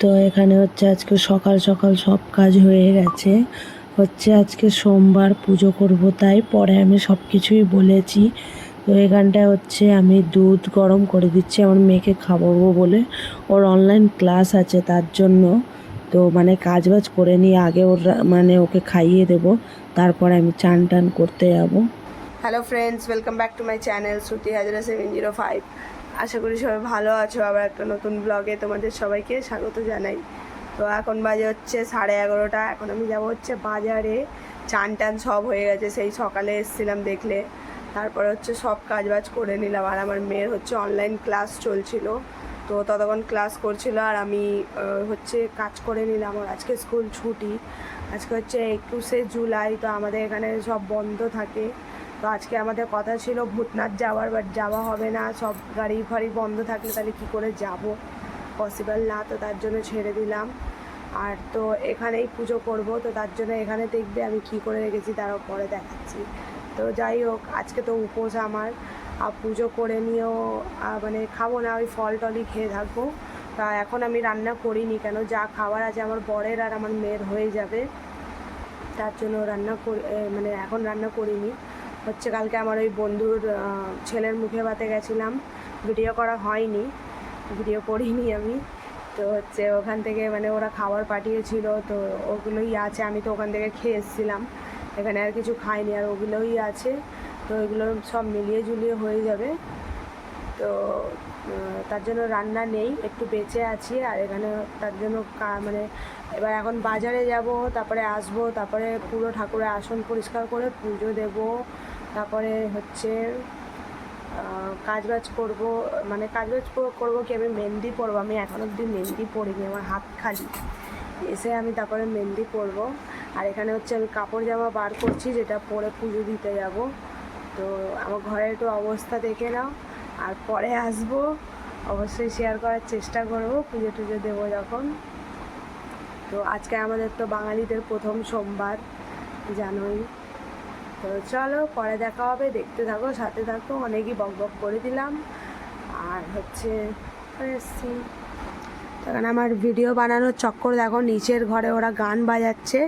তো এখানে হচ্ছে আজকে সকাল সকাল সব কাজ হয়ে গেছে। হচ্ছে আজকে সোমবার পুজো করব, তাই পরে আমি সব কিছুই বলেছি। তো এখানটায় হচ্ছে আমি দুধ গরম করে দিচ্ছি, আমার মেয়েকে খাওয়াবো বলে। ওর অনলাইন ক্লাস আছে তার জন্য। তো মানে কাজ বাজ করে নিয়ে আগে ওর মানে ওকে খাইয়ে দেব, তারপরে আমি চান টান করতে যাব। Hello friends welcome back to my channel Shruti Hazra seven zero five আশা করি সবাই ভালো আছো। আবার একটা নতুন ব্লগে তোমাদের সবাইকে স্বাগত জানাই। তো এখন বাজে হচ্ছে সাড়ে এগারোটা। এখন আমি যাব হচ্ছে বাজারে। চান টান সব হয়ে গেছে। সেই সকালে এসেছিলাম দেখলে। তারপরে হচ্ছে সব কাজ বাজ করে নিলাম। আর আমার মেয়ের হচ্ছে অনলাইন ক্লাস চলছিল। তো ততক্ষণ ক্লাস করছিল। আর আমি হচ্ছে কাজ করে নিলাম। আর আজকে স্কুল ছুটি। আজকে হচ্ছে একুশে জুলাই। তো আমাদের এখানে সব বন্ধ থাকে। তো আজকে আমাদের কথা ছিল ভূতনাথ যাওয়ার বাট যাওয়া হবে না। সব গাড়ি ফাড়ি বন্ধ থাকলে তাহলে কী করে যাব? পসিবল না, তো তার জন্য ছেড়ে দিলাম। আর তো এখানেই পুজো করব, তো তার জন্য এখানে দেখবে আমি কী করে রেখেছি তারও পরে দেখাচ্ছি। তো যাই হোক, আজকে তো উপোস আমার। আর পুজো করে নিয়েও মানে খাব না, ওই ফল টলই খেয়ে থাকব। তা এখন আমি রান্না করিনি কেন? যা খাবার আছে আমার বরের আর আমার মেয়ের হয়ে যাবে। তার জন্য রান্না করি মানে এখন রান্না করিনি। হচ্ছে কালকে আমার ওই বন্ধুর ছেলের মুখে ভাতে গেছিলাম। ভিডিও করা হয়নি, ভিডিও করিনি আমি। তো হচ্ছে ওখান থেকে মানে ওরা খাবার পাঠিয়েছিল, তো ওগুলোই আছে, আমি তো ওখান থেকে খেয়ে এসেছিলাম। এখানে আর কিছু খাইনি, আর ওগুলোই আছে। তো এগুলো সব মিলিয়ে ঝুলিয়ে হয়ে যাবে। তো তার জন্য রান্না নেই, একটু বেঁচে আছি, আর এখানে তার জন্য মানে এবার এখন বাজারে যাব, তারপরে আসব, তারপরে পুরো ঠাকুরের আসন পরিষ্কার করে পুজো দেব। তারপরে হচ্ছে কাজবাজ করব মানে কাজবাজ কর- করব কি আমি মেহেন্দি পরবো? আমি এখন অবধি মেহেন্দি পরিনি, আমার হাত খালি। এসে আমি তারপরে মেহেন্দি পরবো। আর এখানে হচ্ছে আমি কাপড় জামা বার করছি, যেটা পরে পুজো দিতে যাব। তো আমার ঘরের একটু অবস্থা দেখে নাও। আর পরে আসব, অবশ্যই শেয়ার করার চেষ্টা করব, পুজো টুজো দেবো যখন। তো আজকে আমাদের তো বাঙালিদের প্রথম সোমবার, জানোই। তো চলো, পরে দেখা হবে, দেখতে থাকো, সাথে থাকো, অনেকই বক বক করে দিলাম। আর হচ্ছে তখন আমার ভিডিও বানানোর চক্কর দেখো, নিচের ঘরে ওরা গান বাজাচ্ছে,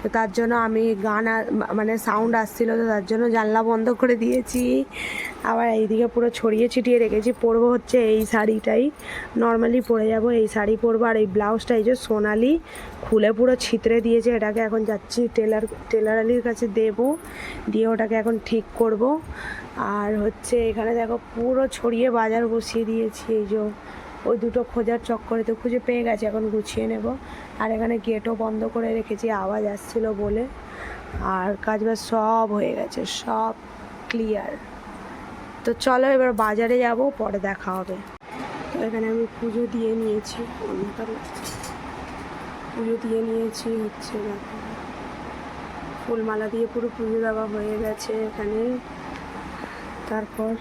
তো তার জন্য আমি গান মানে সাউন্ড আসছিল, তো তার জন্য জানলা বন্ধ করে দিয়েছি। আবার এইদিকে পুরো ছড়িয়ে ছিটিয়ে রেখেছি, পরবো হচ্ছে এই শাড়িটাই। নর্মালি পরে যাব, এই শাড়ি পরবো, আর এই ব্লাউজটা এই যে সোনালি, খুলে পুরো ছিতরে দিয়েছে, এটাকে এখন যাচ্ছি টেলার টেলার আলির কাছে দেবো, দিয়ে ওটাকে এখন ঠিক করব। আর হচ্ছে এখানে দেখো পুরো ছড়িয়ে বাজার বসিয়ে দিয়েছি, এই যে ওই দুটো খোঁজার চক্করে তো খুঁজে পেয়ে গেছে, এখন গুছিয়ে নেব। আর এখানে গেটও বন্ধ করে রেখেছি, আওয়াজ আসছিল বলে। আর কাজ সব হয়ে গেছে, সব ক্লিয়ার তো চলো এবার বাজারে যাব, পরে দেখা হবে। তো এখানে আমি পুজো দিয়ে নিয়েছি, অন্ধকার পুজো দিয়ে নিয়েছি হচ্ছে ফুলমালা দিয়ে পুরো পুজো দেওয়া হয়ে গেছে এখানে। তারপর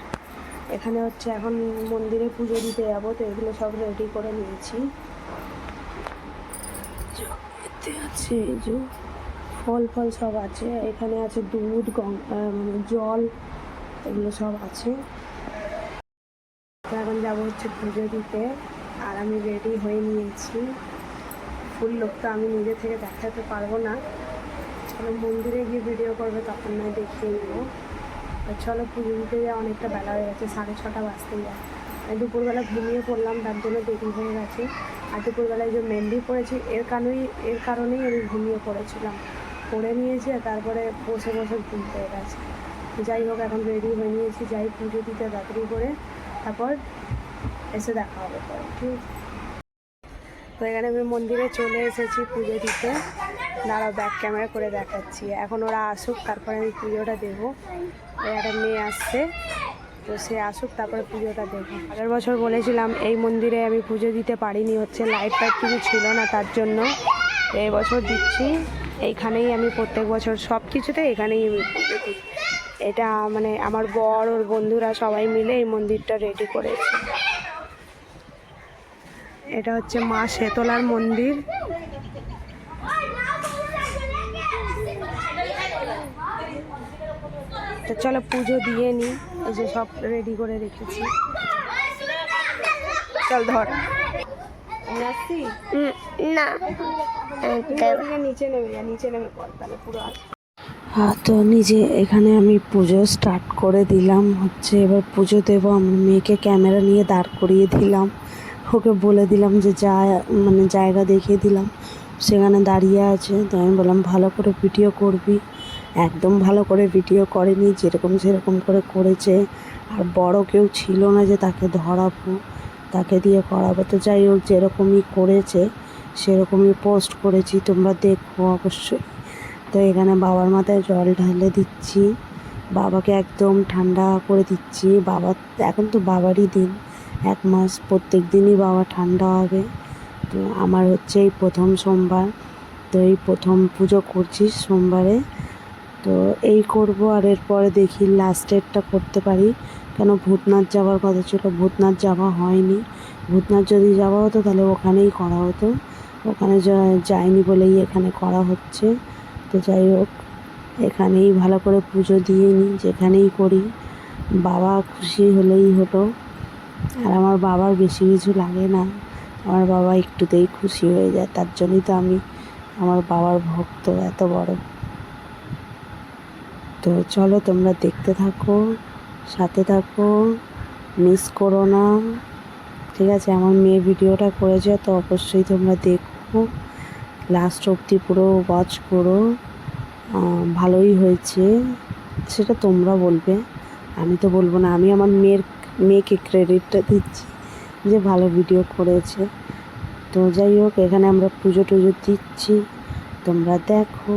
এখানে হচ্ছে এখন মন্দিরে পুজো দিতে যাব, তো এগুলো সব রেডি করে নিয়েছি। আছে ফল ফল সব আছে, এখানে আছে দুধ মানে জল, এগুলো সব আছে। এখন যাব হচ্ছে পুজো দিতে, আর আমি রেডি হয়ে নিয়েছি। ফুল লোকটা আমি নিজে থেকে দেখাতে পারব না। মন্দিরে গিয়ে ভিডিও করবে, তখন নয় দেখিয়ে নেব। চলো পুজো দিতে যা অনেকটা বেলা হয়ে গেছে, সাড়ে ছটা বাজতে যায়। দুপুরবেলা ঘুমিয়ে পড়লাম, তার জন্য দেরি হয়ে গেছে। আর দুপুরবেলায় যে মেহেন্দি পড়েছি এর কারণেই এর কারণেই আমি ঘুমিয়ে পড়েছিলাম। পড়ে নিয়েছি আর তারপরে বসে বসে ঘুম পেয়ে গেছে। যাই হোক, এখন রেডি হয়ে নিয়েছি, যাই পুজো দিতে তাড়াতাড়ি করে। তারপর এসে দেখা হবে পরে, ঠিক? তো এখানে আমি মন্দিরে চলে এসেছি পুজো দিতে। দাঁড়াও ব্যাক ক্যামেরা করে দেখাচ্ছি। এখন ওরা আসুক, তারপরে আমি পুজোটা দেবো। একটা মেয়ে আসছে, তো সে আসুক, তারপরে পুজোটা দেবো। আগের বছর বলেছিলাম, এই মন্দিরে আমি পুজো দিতে পারিনি, হচ্ছে লাইট ফাইট কিছু ছিল না তার জন্য। এই বছর দিচ্ছি। এইখানেই আমি প্রত্যেক বছর সব কিছুতে এখানেই এটা মানে আমার বর, ওর বন্ধুরা সবাই মিলে এই মন্দিরটা রেডি করেছে। এটা হচ্ছে মা শেতলার মন্দির। তো চলো পুজো দিয়ে নিই। এই যে সব রেডি করে রেখেছি। চল ধর। না। নিচে নেমে যা নিচে নেমে কর তাহলে পুরো আস হ্যাঁ তো নিজে এখানে আমি পুজো স্টার্ট করে দিলাম। হচ্ছে এবার পুজো দেবো আমার মেয়েকে ক্যামেরা নিয়ে দাঁড় করিয়ে দিলাম। ওকে বলে দিলাম যে যা মানে জায়গা দেখিয়ে দিলাম। সেখানে দাঁড়িয়ে আছে। তো আমি বললাম ভালো করে ভিডিও করবি। একদম ভালো করে ভিডিও করেনি, যেরকম সেরকম করে করেছে। আর বড় কেউ ছিল না যে তাকে ধরাবো, তাকে দিয়ে করাবো। তো যাই হোক, যেরকমই করেছে, সেরকমই পোস্ট করেছি, তোমরা দেখো অবশ্যই। তো এখানে বাবার মাথায় জল ঢালে দিচ্ছি। বাবাকে একদম ঠান্ডা করে দিচ্ছি। বাবা, এখন তো বাবারই দিন। এক মাস, প্রত্যেক দিনই বাবা ঠান্ডা হবে। তো আমার হচ্ছে এই প্রথম সোমবার। তো এই প্রথম পুজো করছি সোমবারে। তো এই করব আর এরপরে দেখি লাস্টেরটা করতে পারি। কেন ভূতনাথ যাওয়ার কথা ছিল, ভূতনাথ যাওয়া হয়নি। ভূতনাথ যদি যাওয়া হতো তাহলে ওখানেই করা হতো। ওখানে যায়নি বলেই এখানে করা হচ্ছে। তো যাই হোক, এখানেই ভালো করে পুজো দিয়ে নিই, যেখানেই করি। বাবা খুশি হলেই হলো আর আমার বাবার বেশি কিছু লাগে না। আমার বাবা একটুতেই খুশি হয়ে যায়, তার জন্যই তো আমি আমার বাবার ভক্ত এত বড়। তো চলো তোমরা দেখতে থাকো, সাথে থাকো মিস করো না। ঠিক আছে, আমার মেয়ে ভিডিওটা করেছে, তো অবশ্যই তোমরা দেখো। লাস্ট অবধি পুরো ওয়াচ করো। ভালোই হয়েছে। সেটা তোমরা বলবে। আমি তো বলব না, আমি আমার মেয়ের, মেয়েকে ক্রেডিটটা দিচ্ছি যে ভালো ভিডিও করেছে। তো যাই হোক, এখানে আমরা পুজো টুজো দিচ্ছি। তোমরা দেখো।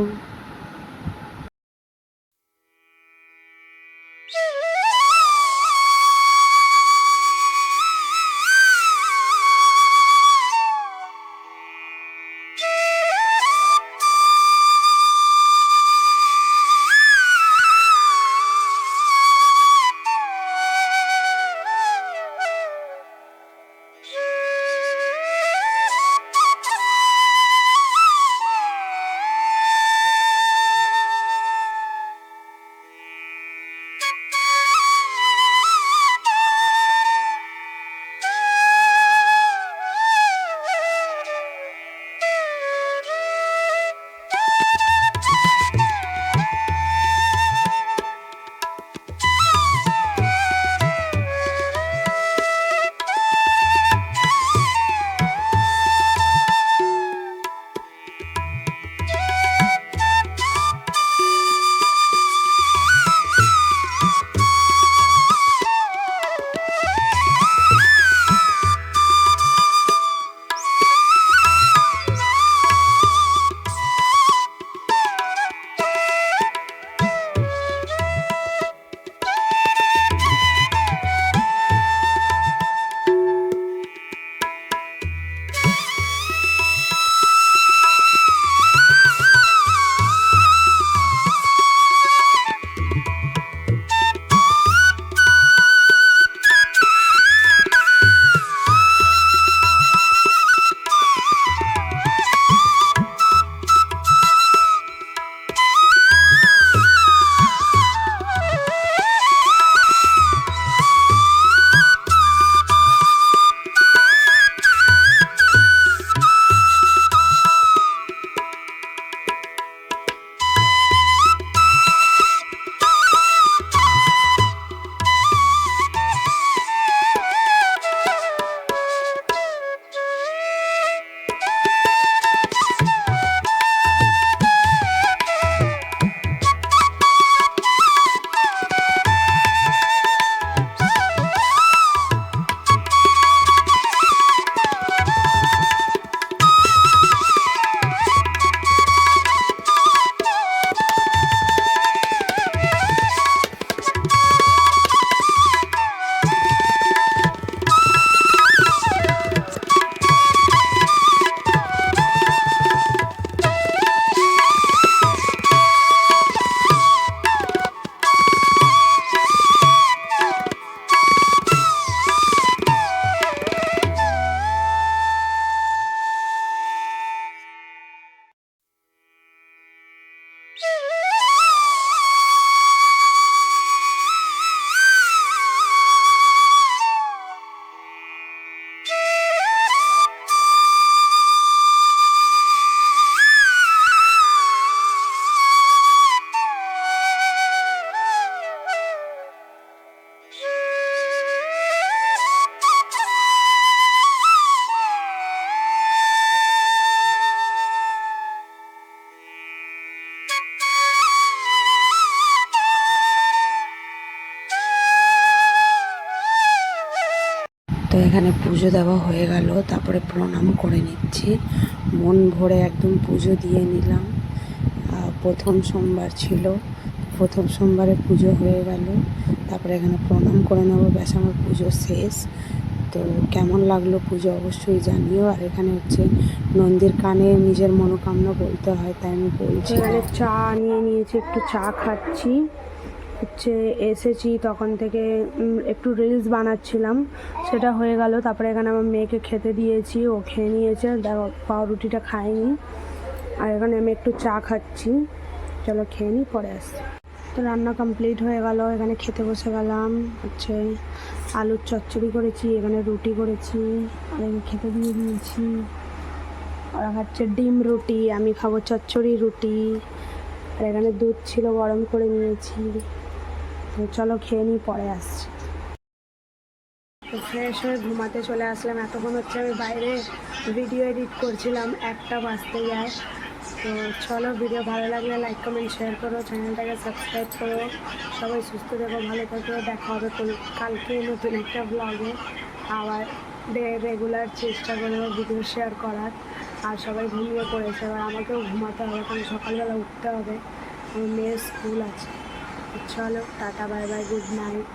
এখানে পুজো দেওয়া হয়ে গেল, তারপরে প্রণাম করে নিচ্ছি। মন ভরে একদম পুজো দিয়ে নিলাম। প্রথম সোমবার ছিল, প্রথম সোমবারে পুজো হয়ে গেল। তারপরে এখানে প্রণাম করে নেব, ব্যাস আমার পুজো শেষ। তো কেমন লাগল পুজো অবশ্যই জানিও। আর এখানে হচ্ছে নন্দীর কানে নিজের মনোকামনা বলতে হয়, তাই আমি বলছি। চা নিয়ে নিয়েছি, একটু চা খাচ্ছি। হচ্ছে এসেছি তখন থেকে একটু রিলস বানাচ্ছিলাম। সেটা হয়ে গেল, তারপরে এখানে আমার মেয়েকে খেতে দিয়েছি, ও খেয়ে নিয়েছে, দেখো, পাউরুটিটা খায়নি আর এখানে আমি একটু চা খাচ্ছি। চলো খেয়ে নিই পরে আসছি। তো রান্না কমপ্লিট হয়ে গেল, এখানে খেতে বসে গেলাম। হচ্ছে আলুর চচ্চড়ি করেছি, এখানে রুটি করেছি, আর এখানে খেতে দিয়ে দিয়েছি। ওরা খাচ্ছে ডিম রুটি, আমি খাব চচ্চড়ি রুটি। আর এখানে দুধ ছিল, গরম করে নিয়েছি। তো চলো খেয়ে নিই, পরে আসছি। ফ্রেশ হয়ে ঘুমাতে চলে আসলাম। এতক্ষণ হচ্ছে আমি বাইরে ভিডিও এডিট করছিলাম, একটা বাঁচতে যায়। তো চলো ভিডিও ভালো লাগলে লাইক কমেন্ট শেয়ার করো। চ্যানেলটাকে সাবস্ক্রাইব করো। সবাই সুস্থ থেকো, ভালো থেকো। দেখা হবে কালকে নতুন একটা ব্লগে আবার রেগুলার চেষ্টা করব ভিডিও শেয়ার করার। আর সবাই ঘুমিয়ে পড়েছে। এবার আমাকেও ঘুমাতে হবে, কারণ সকালবেলা উঠতে হবে। মেয়ের স্কুল আছে। চলো tata bye bye good night.